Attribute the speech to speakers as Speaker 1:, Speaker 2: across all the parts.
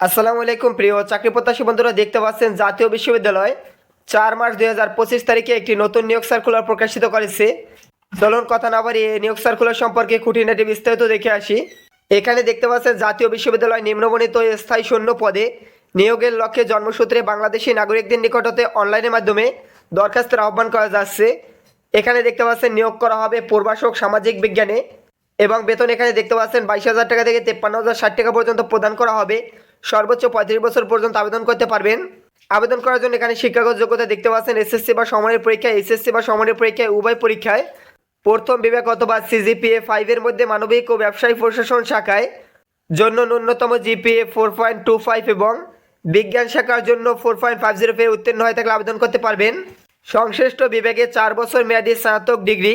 Speaker 1: আসসালামু আলাইকুম, প্রিয় চাকরি প্রত্যাশী বন্ধুরা, দেখতে পাচ্ছেন জাতীয় বিশ্ববিদ্যালয়। চার মার্চ দুই হাজার পঁচিশ তারিখে একটি নতুন নিয়োগ সার্কুলার প্রকাশিত করেছে। চলুন কথা না বাড়িয়ে নিয়োগ সার্কুলার সম্পর্কে খুঁটিনাটি বিস্তারিত দেখে আসি। এখানে দেখতে পাচ্ছেন জাতীয় বিশ্ববিদ্যালয় নিম্নবর্ণিত স্থায়ী শূন্য পদে নিয়োগের লক্ষ্যে জন্মসূত্রে বাংলাদেশি নাগরিকদের নিকটতে অনলাইনের মাধ্যমে দরখাস্তের আহ্বান করা যাচ্ছে। এখানে দেখতে পাচ্ছেন নিয়োগ করা হবে পূর্বাশক সামাজিক বিজ্ঞানে এবং বেতন এখানে দেখতে পাচ্ছেন বাইশ হাজার টাকা থেকে তেপ্পান্ন হাজার ষাট টাকা পর্যন্ত প্রদান করা হবে। সর্বোচ্চ পঁয়ত্রিশ বছর পর্যন্ত আবেদন করতে পারবেন। আবেদন করার জন্য এখানে শিক্ষাগত যোগ্যতা দেখতে পাচ্ছেন। এসএসসি বা সমানের পরীক্ষায়, এসএসসি বা সমানের পরীক্ষায়, উভয় পরীক্ষায় প্রথম বিভাগ অথবা সিজিপিএ ফাইভের মধ্যে মানবিক ও ব্যবসায়ী প্রশাসন শাখায় জন্য ন্যূনতম GPA four point two five এবং বিজ্ঞান শাখার জন্য ফোর পয়েন্ট ফাইভ জিরো পেয়ে উত্তীর্ণ হয়ে থাকলে আবেদন করতে পারবেন। সংশ্লিষ্ট বিভাগে চার বছর মেয়াদী স্নাতক ডিগ্রি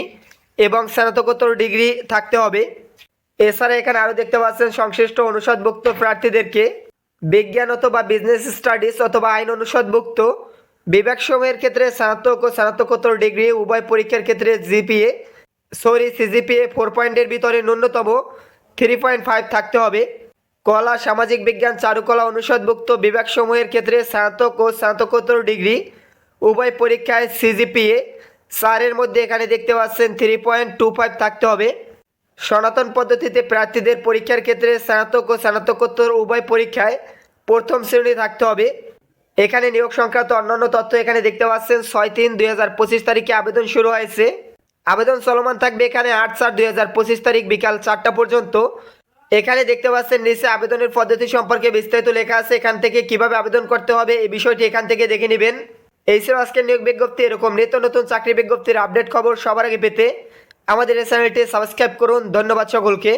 Speaker 1: এবং স্নাতকোত্তর ডিগ্রি থাকতে হবে। এছাড়া এখানে আরও দেখতে পাচ্ছেন, সংশ্লিষ্ট অনুষদভুক্ত প্রার্থীদেরকে বিজ্ঞান অথবা বিজনেস স্টাডিজ অথবা আইন অনুষদভুক্ত বিভাগসমূহের ক্ষেত্রে স্নাতক ও স্নাতকোত্তর ডিগ্রি উভয় পরীক্ষার ক্ষেত্রে জিপিএ সরি সিজিপিএ ফোর পয়েন্টের ভিতরে ন্যূনতম থ্রি পয়েন্ট ফাইভ থাকতে হবে। কলা, সামাজিক বিজ্ঞান, চারুকলা অনুষদভুক্ত বিভাগসমূহের ক্ষেত্রে স্নাতক ও স্নাতকোত্তর ডিগ্রি উভয় পরীক্ষায় সিজিপিএ চারের মধ্যে এখানে দেখতে পাচ্ছেন থ্রি পয়েন্ট টু ফাইভ থাকতে হবে। সনাতন পদ্ধতিতে প্রার্থীদের পরীক্ষার ক্ষেত্রে স্নাতক ও স্নাতকোত্তর উভয় পরীক্ষায় প্রথম শ্রেণি থাকতে হবে। এখানে নিয়োগ সংক্রান্ত অন্যান্য তথ্য এখানে দেখতে পাচ্ছেন ছয় তিন দুই হাজার পঁচিশ তারিখে আবেদন শুরু হয়েছে। আবেদন চলমান থাকবে এখানে আট চার দুই হাজার পঁচিশ তারিখ বিকাল চারটা পর্যন্ত। এখানে দেখতে পাচ্ছেন নিচে আবেদনের পদ্ধতি সম্পর্কে বিস্তারিত লেখা আছে। এখান থেকে কীভাবে আবেদন করতে হবে এই বিষয়টি এখান থেকে দেখে নেবেন। এই ছিল আজকের নিয়োগ বিজ্ঞপ্তি। এরকম নিত্য নতুন চাকরি বিজ্ঞপ্তির আপডেট খবর সবার আগে পেতে আমাদের এই চ্যানেলটি সাবস্ক্রাইব করুন। ধন্যবাদ সকলকে।